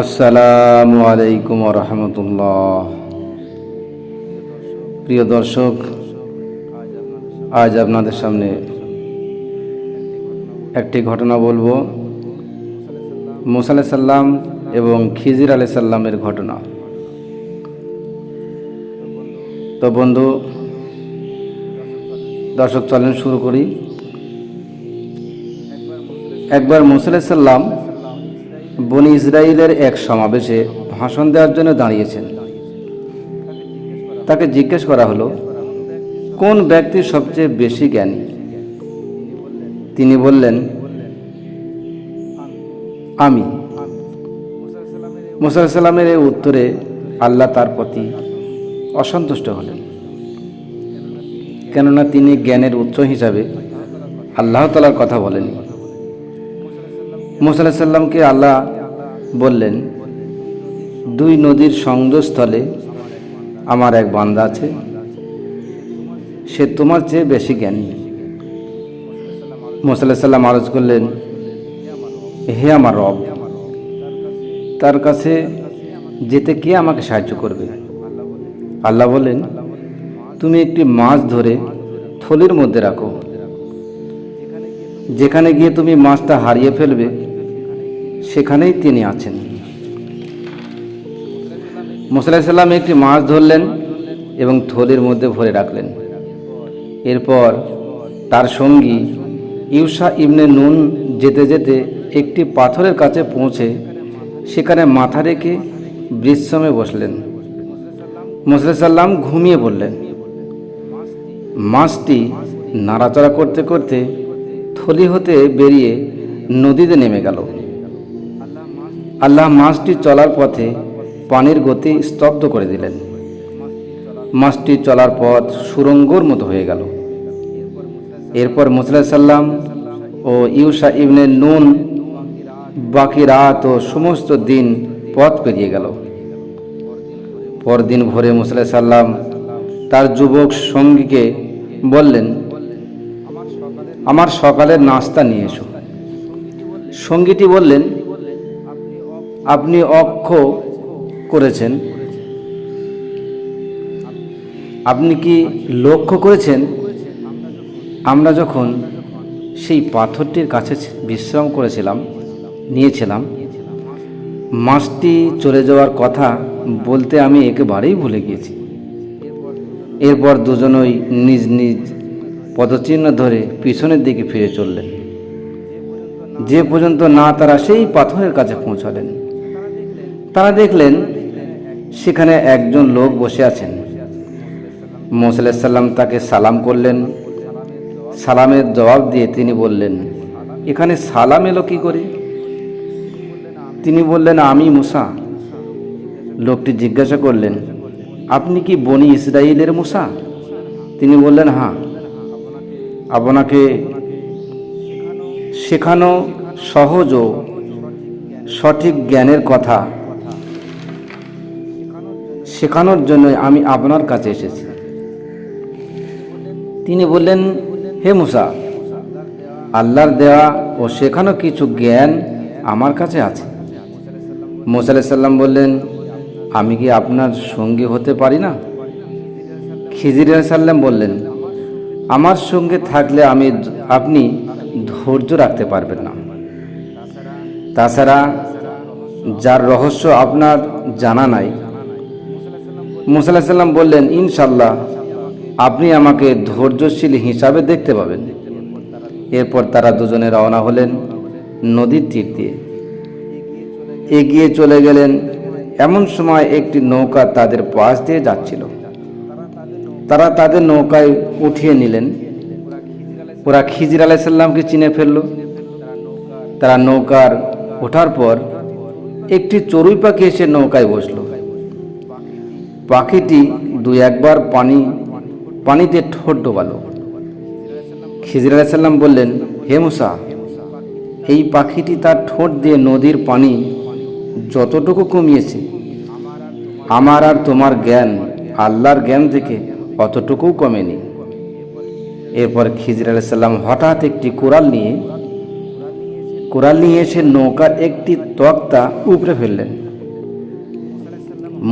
আসসালামু আলাইকুম রহমতুল্লাহ প্রিয় দর্শক, আজ আপনাদের সামনে একটি ঘটনা বলব। মুসা সাল্লাম এবং খিজির আলাই সাল্লামের ঘটনা। তো বন্ধু, দর্শক, চলেন শুরু করি। একবার মুসা আলাইহিস সাল্লাম বনি ইসরায়েলের এক সমাবেশে ভাষণ দেওয়ার জন্য দাঁড়িয়েছেন। তাকে জিজ্ঞেস করা হলো, কোন ব্যক্তি সবচেয়ে বেশি জ্ঞানী? তিনি বললেন, আমি। মুসা সাল্লামের এই উত্তরে আল্লাহ তার প্রতি অসন্তুষ্ট হলেন। কেননা তিনি জ্ঞানের উৎস হিসাবে আল্লাহ তালার কথা বলেনি মুসা সাল্লামকে আল্লাহ বললেন, দুই নদীর সংযোগস্থলে আমার এক বান্দা আছে। সে তোমার চেয়ে বেশি জ্ঞানী। মুসাল্লাহ সাল্লাম আরজ করলেন, হে আমার রব, তার কাছে যেতে কে আমাকে সাহায্য করবে? আল্লাহ বলেন তুমি একটি মাছ ধরে থলির মধ্যে রাখো। যেখানে গিয়ে তুমি মাছটা হারিয়ে ফেলবে সেখানেই তিনি আছেন। মুসাল্লাম একটি মাছ ধরলেন এবং থলির মধ্যে ভরে রাখলেন। এরপর তার সঙ্গী ইউসা ইবনে নুন যেতে যেতে একটি পাথরের কাছে পৌঁছে সেখানে মাথা রেখে বিশ্রামে বসলেন। মুসলাম ঘুমিয়ে পড়লেন। মাছটি নাড়াচড়া করতে করতে থলি হতে বেরিয়ে নদীতে নেমে গেল। আল্লাহ মাছটি চলার পথে পানির গতি স্তব্ধ করে দিলেন। মাছটি চলার পথ সুরঙ্গর মতো হয়ে গেল। এরপর মুসলাম ও ইউসা ইবনে নুন বাকি রাত ও সমস্ত দিন পথ পেরিয়ে গেল। পরদিন ভোরে মুসলা সাল্লাম তার যুবক সঙ্গীকে বললেন, আমার সকালের নাস্তা নিয়ে এসো। সঙ্গীটি বললেন আপনি অক্ষ করেছেন। আপনি কি লক্ষ্য করেছেন? আমরা যখন সেই পাথরটির কাছে বিশ্রাম করেছিলাম, নিয়েছিলাম, মাছটি চলে যাওয়ার কথা বলতে আমি একেবারেই ভুলে গিয়েছি। এরপর দুজনই নিজ নিজ পদচিহ্ন ধরে পিছনের দিকে ফিরে চললেন। যে পর্যন্ত না তারা সেই পাথরের কাছে পৌঁছালেন। তারা দেখলেন সেখানে একজন লোক বসে আছেন। মোসাল্লাম তাকে সালাম করলেন। সালামের জবাব দিয়ে তিনি বললেন, এখানে সালাম এলো কি করে? তিনি বললেন, আমি মুসা। লোকটি জিজ্ঞাসা করলেন, আপনি কি বনি ইসরায়েলের মুসা? তিনি বললেন হ্যাঁ। আপনাকে শেখানো সহজ ও সঠিক জ্ঞানের কথা শেখানোর জন্য আমি আপনার কাছে এসেছি। তিনি বললেন, হে মুসা, আল্লাহর দেওয়া ও শেখানো কিছু জ্ঞান আমার কাছে আছে। মুসা সাল্লাম বললেন, আমি কি আপনার সঙ্গী হতে পারি না? খিজির সাল্লাম বললেন, আমার সঙ্গে থাকলে আমি আপনি ধৈর্য রাখতে পারবেন না। তাছাড়া যার রহস্য আপনার জানা নাই মুসাল্লাহ সাল্লাম বললেন ইনশাল্লাহ আপনি আমাকে ধৈর্যশীল হিসাবে দেখতে পাবেন। এরপর তারা দুজনে রওনা হলেন নদীর তীর দিয়ে। এগিয়ে চলে গেলেন, এমন সময় একটি নৌকা তাদের পাশ দিয়ে যাচ্ছিল। তারা তাদের নৌকায় উঠিয়ে নিলেন। ওরা খিজির আলাইসাল্লামকে চিনে ফেলল। তারা নৌকার ওঠার পর একটি চড়ুই পাখি এসে নৌকায় বসল। পাখিটি দু একবার পানি, পানিতে ঠোঁট ডোবালো। খিজির আলাইসাল্লাম বললেন, হে মুসা, এই পাখিটি তার ঠোঁট দিয়ে নদীর পানি যতটুকু কমিয়েছে, আমার আর তোমার জ্ঞান, আল্লাহর জ্ঞান থেকে অতটুকুও কমেনি। এরপর খিজির আলাইসাল্লাম হঠাৎ একটি কোরাল নিয়ে কোরাল নিয়ে এসে নৌকার একটি তক্তা উপড়ে ফেললেন।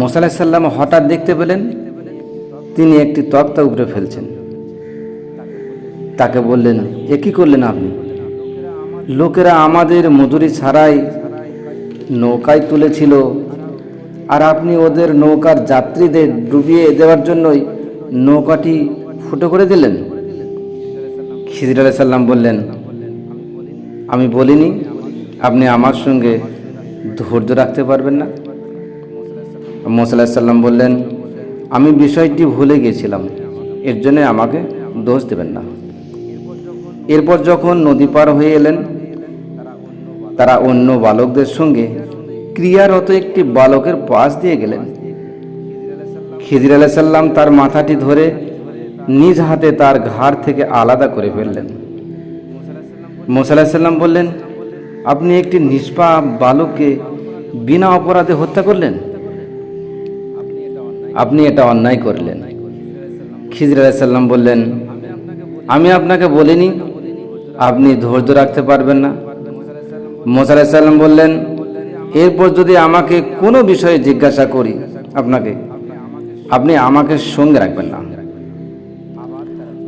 মোসাল্লাম হঠাৎ দেখতে পেলেন তিনি একটি তক্তা উপরে ফেলছেন। তাকে বললেন, এ কি করলেন আপনি? লোকেরা আমাদের মজুরি ছাড়াই নৌকায় তুলেছিল আর আপনি ওদের নৌকার যাত্রীদের ডুবিয়ে দেওয়ার জন্যই নৌকাটি ফুটো করে দিলেন। খিজির সাল্লাম বললেন, আমি বলিনি, আপনি আমার সঙ্গে ধৈর্য রাখতে পারবেন না। মোসাল্লাহ সাল্লাম বললেন, আমি বিষয়টি ভুলে গিয়েছিলাম। এর জন্য আমাকে দোষ দেবেন না। এরপর যখন নদী পার হয়ে এলেন, তারা অন্য বালকদের সঙ্গে ক্রিয়ারত একটি বালকের পাশ দিয়ে গেলেন। খিজির আলাহ সাল্লাম তার মাথাটি ধরে নিজ হাতে তার ঘাড় থেকে আলাদা করে ফেললেন। মোসাল্লাহ সাল্লাম বললেন, আপনি একটি নিষ্পাপ বালককে বিনা অপরাধে হত্যা করলেন? আপনি এটা অন্যায় করলেন। খিজির আলাহ সাল্লাম বললেন, আমি আপনাকে বলিনি, আপনি ধৈর্য রাখতে পারবেন না। মোসা সাল্লাম বললেন, এরপর যদি আমাকে কোনো বিষয়ে জিজ্ঞাসা করি আপনাকে, আপনি আমাকে সঙ্গে রাখবেন না।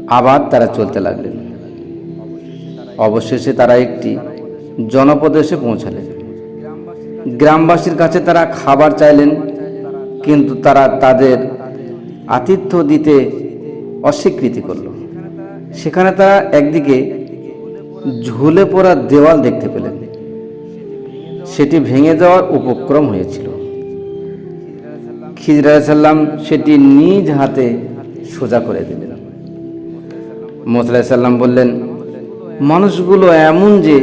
আবার তারা চলতে লাগলেন। অবশেষে তারা একটি জনপদেশে পৌঁছালেন। গ্রামবাসীর কাছে তারা খাবার চাইলেন। কিন্তু তারা তাদের আতিথ্য দিতে অস্বীকৃতি করল। সেখানে তারা একদিকে ঝুলে পড়া দেওয়াল দেখতে পেলেন। সেটি ভেঙে যাওয়ার উপক্রম হয়েছিল। খিজরা সেটি নিজ হাতে সোজা করে দিলেন। মোসলাই সাল্লাম বললেন, মানুষগুলো এমন যে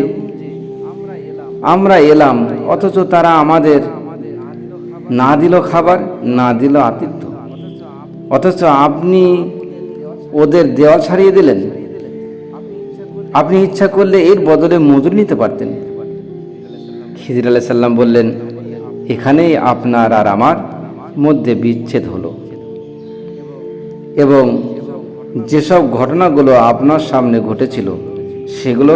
আমরা এলাম, অথচ তারা আমাদের না দিল খাবার, না দিল আতিথ্য। অথচ আপনি ওদের দেওয়াল ছাড়িয়ে দিলেন। আপনি ইচ্ছা করলে এর বদলে মজুরি নিতে পারতেন। খিজির আলাহ সাল্লাম বললেন, এখানেই আপনার আর আমার মধ্যে বিচ্ছেদ হলো। এবং যেসব ঘটনাগুলো আপনার সামনে ঘটেছিল, সেগুলো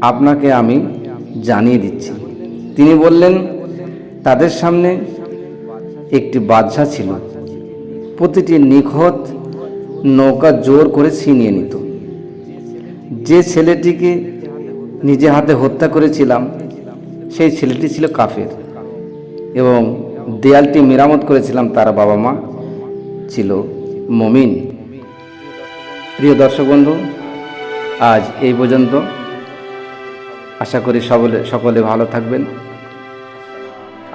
আপনাকে আমি জানিয়ে দিচ্ছি। তিনি বললেন তাদের সামনে একটি বাদশা ছিল। প্রতিটি নিখত নৌকা জোর করে ছিনিয়ে নিত। যে ছেলেটিকে নিজে হাতে হত্যা করেছিলাম, সেই ছেলেটি ছিল কাফের এবং দেয়ালটি মেরামত করেছিলাম তার বাবা মা ছিল মমিন। প্রিয় দর্শক বন্ধু, আজ এই পর্যন্ত। আশা করি সকলে সকলে ভালো থাকবেন।